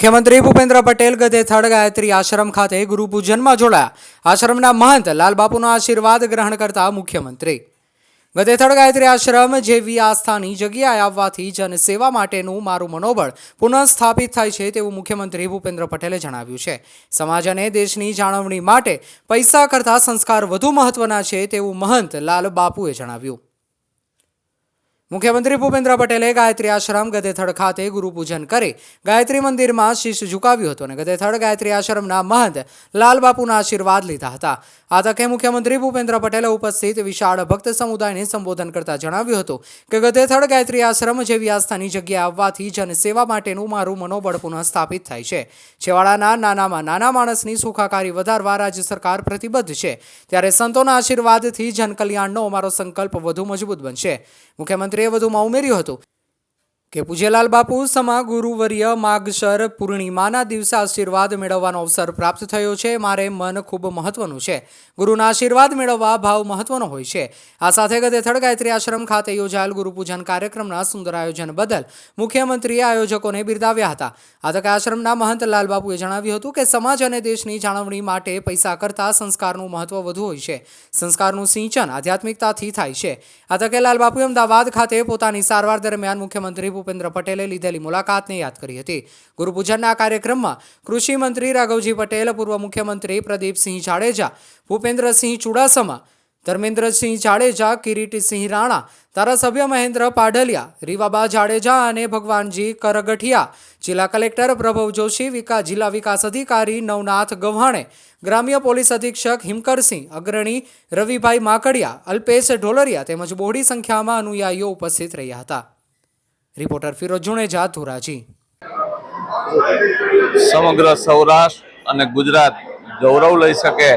મુખ્યમંત્રી ભૂપેન્દ્ર પટેલ ગધેથડ ગાયત્રી આશ્રમ ખાતે ગુરુપૂજનમાં જોડાયા. આશ્રમના મહંત લાલબાપુનો આશીર્વાદ ગ્રહણ કરતા મુખ્યમંત્રી. ગધેથડ ગાયત્રી આશ્રમ જેવી આસ્થાની જગ્યાએ આવવાથી જનસેવા માટેનું મારું મનોબળ પુનઃસ્થાપિત થાય છે તેવું મુખ્યમંત્રી ભૂપેન્દ્ર પટેલે જણાવ્યું છે. સમાજ અને દેશની જાળવણી માટે પૈસા કરતાં સંસ્કાર વધુ મહત્વના છે તેવું મહંત લાલ બાપુએ જણાવ્યું. મુખ્યમંત્રી ભૂપેન્દ્ર પટેલે ગાયત્રી આશ્રમ ગધેથડ ખાતે ગુરુપૂજન કરી ગાયત્રી મંદિરમાં શીશ ઝુકાવ્યું હતું અને ગધેથડ ગાયત્રી આશ્રમના મહંત લાલબાપુના આશીર્વાદ લીધા હતા. આ તકે મુખ્યમંત્રી ભૂપેન્દ્ર પટેલે ઉપસ્થિત વિશાળ ભક્ત સમુદાયને સંબોધન કરતા જણાવ્યું હતું કે ગધેથડ ગાયત્રી આશ્રમ જેવી આસ્થાની જગ્યાએ આવવાથી જનસેવા માટેનું મારું મનોબળ પુનઃ સ્થાપિત થાય છે. છેવાડાના નાનામાં નાના માણસની સુખાકારી વધારવા રાજ્ય સરકાર પ્રતિબદ્ધ છે. ત્યારે સંતોના આશીર્વાદથી જનકલ્યાણનો અમારો સંકલ્પ વધુ મજબૂત બનશે. મુખ્યમંત્રીએ વધુમાં ઉમેર્યું હતું. કે પૂજ્યલાલ બાપુ સમા ગુરુવર્ય માગશર પૂર્ણિમાના દિવસે આશીર્વાદ મેળવવાનો અવસર પ્રાપ્ત થયો છે. મારે મન ખૂબ મહત્વનું છે. ગુરુના આશીર્વાદ મેળવવા ભાવ મહત્વનો હોય છે. આ સાથે ગધેથડ ગાયત્રી આશ્રમ ખાતે યોજાયેલ ગુરુપૂજન કાર્યક્રમના સુંદર આયોજન બદલ મુખ્યમંત્રીએ આયોજકોને બિરદાવ્યા હતા. આ તકે આશ્રમના મહંત લાલબાપુએ જણાવ્યું હતું કે, સમાજ અને દેશની જાળવણી માટે પૈસા કરતાં સંસ્કારનું મહત્વ વધુ હોય છે. સંસ્કારનું સિંચન આધ્યાત્મિકતાથી થાય છે. આ તકે લાલબાપુએ અમદાવાદ ખાતે પોતાની સારવાર દરમિયાન મુખ્યમંત્રી ભૂપેન્દ્ર પટેલે લીધેલી મુલાકાતને યાદ કરી હતી. ગુરુપૂજનના કાર્યક્રમમાં કૃષિ મંત્રી રાઘવજી પટેલ, પૂર્વ મુખ્યમંત્રી પ્રદીપસિંહ જાડેજા, ભૂપેન્દ્રસિંહ ચુડાસમા, ધર્મેન્દ્રસિંહ જાડેજા, કિરીટસિંહ રાણા, ધારાસભ્ય મહેન્દ્ર પાડલિયા રીવાબા જાડેજા અને ભગવાનજી કરગઠિયા, જિલ્લા કલેક્ટર પ્રભવ જોશી, વિકા, જિલ્લા વિકાસ અધિકારી નવનાથ ગવ્હાણે ગ્રામ્ય પોલીસ અધિક્ષક હિમકરસિંહ અગ્રણી રવિભાઈ માકડિયા, અલ્પેશ ઢોલરિયા તેમજ બહોળી સંખ્યામાં અનુયાયીઓ ઉપસ્થિત રહ્યા હતા. રિપોર્ટર ફિરોજ જુણેજા ધોરાજી. સમગ્ર સૌરાષ્ટ્ર અને ગુજરાત ગૌરવ લઈ શકે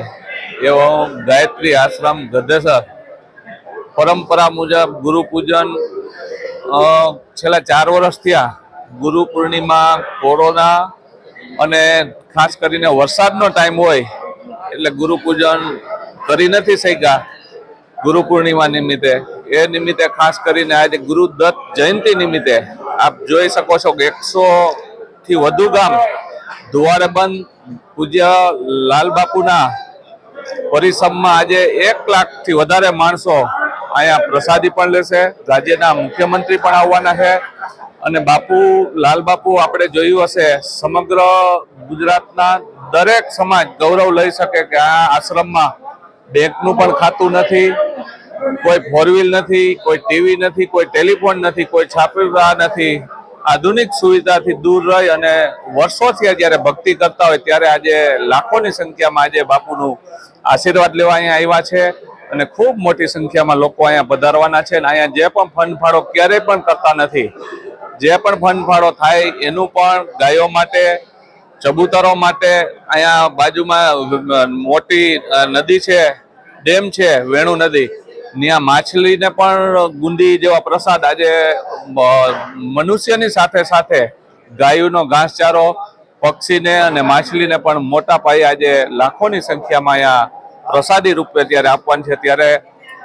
એવો ગાયત્રી આશ્રમ ગધેસર પરંપરા મુજબ ગુરુ પૂજન છેલ્લા ચાર વર્ષ થયા ગુરુ પૂર્ણિમા, કોરોના અને ખાસ કરીને વરસાદનો ટાઈમ હોય એટલે ગુરુ પૂજન કરી નથી શક્યા. ગુરુ પૂર્ણિમા નિમિત્તે. એ નિમિત્તે ખાસ કરીને આજે ગુરુદત્ત જયંતિ નિમિત્તે આપ જોઈ શકો છો કે એકસો થી વધુ ગામ ધુવાડે બંધ પૂજ્ય લાલબાપુના પરિસરમાં આજે એક લાખથી વધારે માણસો અહીંયા પ્રસાદી પણ લેશે. રાજ્યના મુખ્યમંત્રી પણ આવવાના છે. અને બાપુ લાલબાપુ આપણે જોયું હશે, સમગ્ર ગુજરાતના દરેક સમાજ ગૌરવ લઈ શકે કે આ આશ્રમમાં બેંકનું પણ ખાતું નથી. કોઈ ફોર વ્હીલ નથી, કોઈ ટીવી નથી, કોઈ ટેલિફોન નથી, કોઈ છાપરા નથી. આધુનિક સુવિધાથી દૂર રહી અને વર્ષોથી જ્યારે ભક્તિ કરતા હોય, ત્યારે આજે લાખોની સંખ્યામાં આજે બાપુનું આશીર્વાદ લેવા અહીંયા આવ્યા છે અને ખૂબ મોટી સંખ્યામાં લોકો અહીંયા પધારવાના છે અને અહીંયા જે પણ ફંડફાળો ક્યારેય પણ કરતા નથી. જે પણ ફંડફાળો થાય એનું પણ ગાયો માટે, ચબૂતરો માટે, અહીંયા બાજુમાં મોટી નદી છે, ડેમ છે, વેણુ નદી ત્યાં માછલીને પણ ગુંદી જેવા પ્રસાદ આજે મનુષ્યની સાથે સાથે ગાયુનો ઘાસચારો, પક્ષીને અને માછલીને પણ મોટા પાયે આજે લાખોની સંખ્યામાં અહીંયા પ્રસાદી રૂપે ત્યારે આપવાનું છે. ત્યારે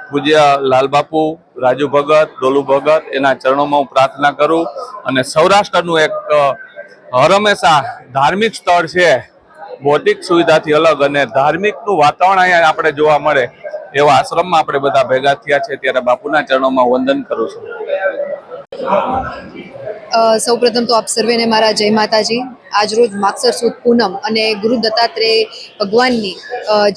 પૂજ્ય લાલબાપુ, રાજુ ભગત, ડોલુ ભગત, એના ચરણોમાં હું પ્રાર્થના કરું અને સૌરાષ્ટ્રનું એક હરમેશા ધાર્મિક સ્થળ છે. ભૌતિક સુવિધાથી અલગ અને ધાર્મિકનું વાતાવરણ અહીંયા આપણે જોવા મળે. એવા આશ્રમમાં આપણે બધા ભેગા થયા છે, ત્યારે બાપુના ચરણોમાં વંદન કરું છું. સૌ પ્રથમ તો આપ સર્વેને મારા જય માતાજી. આજરોજ માગસર સુદ પૂનમ અને ગુરુ દત્તાત્રેય ભગવાનની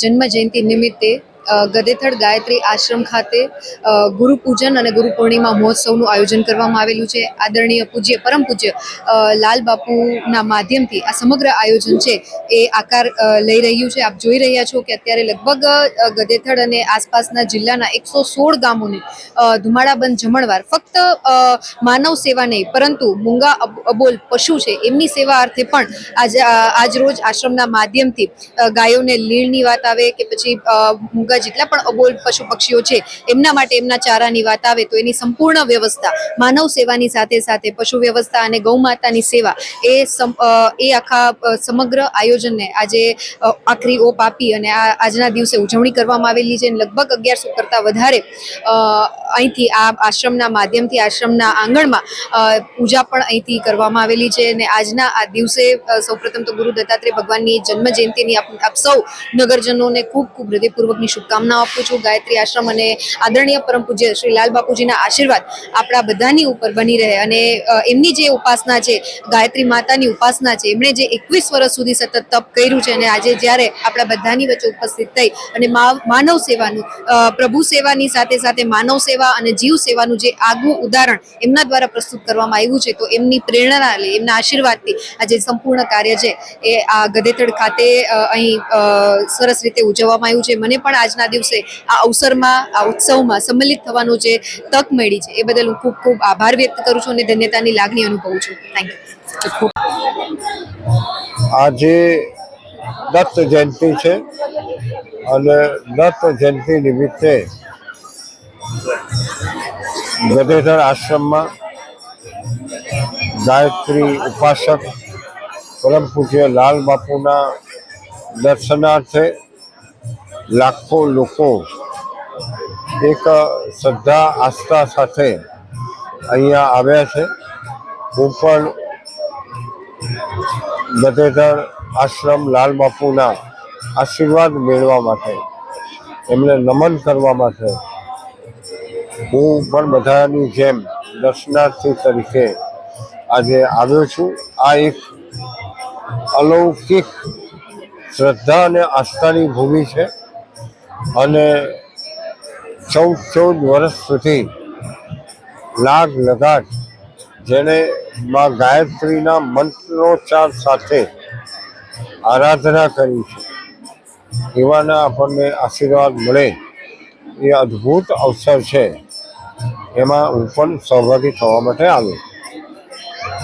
જન્મ જયંતિ નિમિત્તે અ, ગધેથડ ગાયત્રી આશ્રમ ખાતે ગુરુપૂજન ગુરુ પૂજન અને ગુરુ પૂર્ણિમા મહોત્સવનું આયોજન કરવામાં આવેલું છે. આદરણીય પૂજ્ય પરમ પૂજ્ય લાલબાપુના લાલ બાપુના માધ્યમથી આ સમગ્ર આયોજન છે એ આકાર લઈ રહ્યું છે. આપ જોઈ રહ્યા છો કે અત્યારે લગભગ ગદેથડ અને આસપાસના જિલ્લાના એકસો સોળ ગામોને ધુમાડાબંધ જમણવાર ફક્ત માનવ સેવા નહીં પરંતુ મૂંગા અબ- અબોલ પશુ છે એમની સેવા અર્થે પણ આજ આજ રોજ આશ્રમના માધ્યમથી ગાયોને લીણની વાત આવે કે પછી મૂંગા મૂગા જેટલા પણ અબોલ પશુ પક્ષીઓ છે, એમના માટે એમના ચારાની વાત આવે તો એની સંપૂર્ણ વ્યવસ્થા, માનવ સેવાની સાથે સાથે પશુ વ્યવસ્થા અને ગૌ માતાની સેવા એ એ આખા સમગ્ર આયોજનને આજે આખરી ઓપ આપી અને આ, આજના દિવસે ઉજવણી કરવામાં આવેલી છે. લગભગ અગિયારસો કરતાં વધારે અહીંથી આ આશ્રમના માધ્યમથી આશ્રમના આંગણમાં પૂજા પણ અહીંથી કરવામાં આવેલી છે અને આજના આ દિવસે સૌપ્રથમ તો ગુરુ દત્તાત્રેય ભગવાનની જન્મ જયંતિની આપ સૌ નગરજનોને ખૂબ ખૂબ હૃદયપૂર્વકની શુભકામનાઓ આપું છું. ગાયત્રી આશ્રમ અને આદરણીય પરમ પૂજ્ય શ્રી લાલ બાપુજીના આશીર્વાદ આપણા બધાની ઉપર બની રહે અને એમની જે ઉપાસના છે, ગાયત્રી માતાની ઉપાસના છે, એમણે જે એકવીસ વર્ષ સુધી સતત તપ કર્યું છે અને આજે જ્યારે આપણા બધાની વચ્ચે ઉપસ્થિત થઈ અને માનવ સેવાનું પ્રભુ સેવાની સાથે સાથે માનવ સેવા અને જીવ સેવાનું જે આગવું ઉદાહરણ એમના દ્વારા પ્રસ્તુત કરવામાં આવ્યું છે, તો એમની પ્રેરણા લઈ એમના આશીર્વાદથી આજે સંપૂર્ણ કાર્ય છે એ આ ગધેતડ ખાતે અહીં સરસ રીતે ઉજવવામાં આવ્યું છે. મને પણ આજના દિવસે આ અવસરમાં, આ ઉત્સવમાં સંમેલિત થવાનો જે તક મળી છે, એ બદલ હું ખૂબ ખૂબ આભાર વ્યક્ત કરું છું અને ધન્યતાની લાગણી અનુભવું છું. થેન્ક યુ આજે દત્ત જયંતિ છે અને દત્ત જયંતિ નિમિત્તે ગધેધર આશ્રમમાં ગાયત્રી ઉપાસક પરમ પૂજ્ય લાલ બાપુના દર્શનાર્થે લાખો લોકો એક શ્રદ્ધા, આસ્થા સાથે અહીંયા આવ્યા છે. હું પણ ગધેધર આશ્રમ લાલ બાપુના આશીર્વાદ મેળવવા માટે, એમને નમન કરવા માટે હું પણ બધાની જેમ દર્શનાર્થી તરીકે આજે આવ્યો છું. આ એક અલૌકિક શ્રદ્ધા અને આસ્થાની ભૂમિ છે. અને ચૌદ ચૌદ વર્ષ સુધી લાગ લગાટ જેણે મા ગાયત્રીના મંત્રોચ્ચાર સાથે આરાધના કરી છે. એવાના આપણને આશીર્વાદ મળે, એ અદ્ભુત અવસર છે. એમાં હું પણ સહભાગી થવા માટે આવ્યો.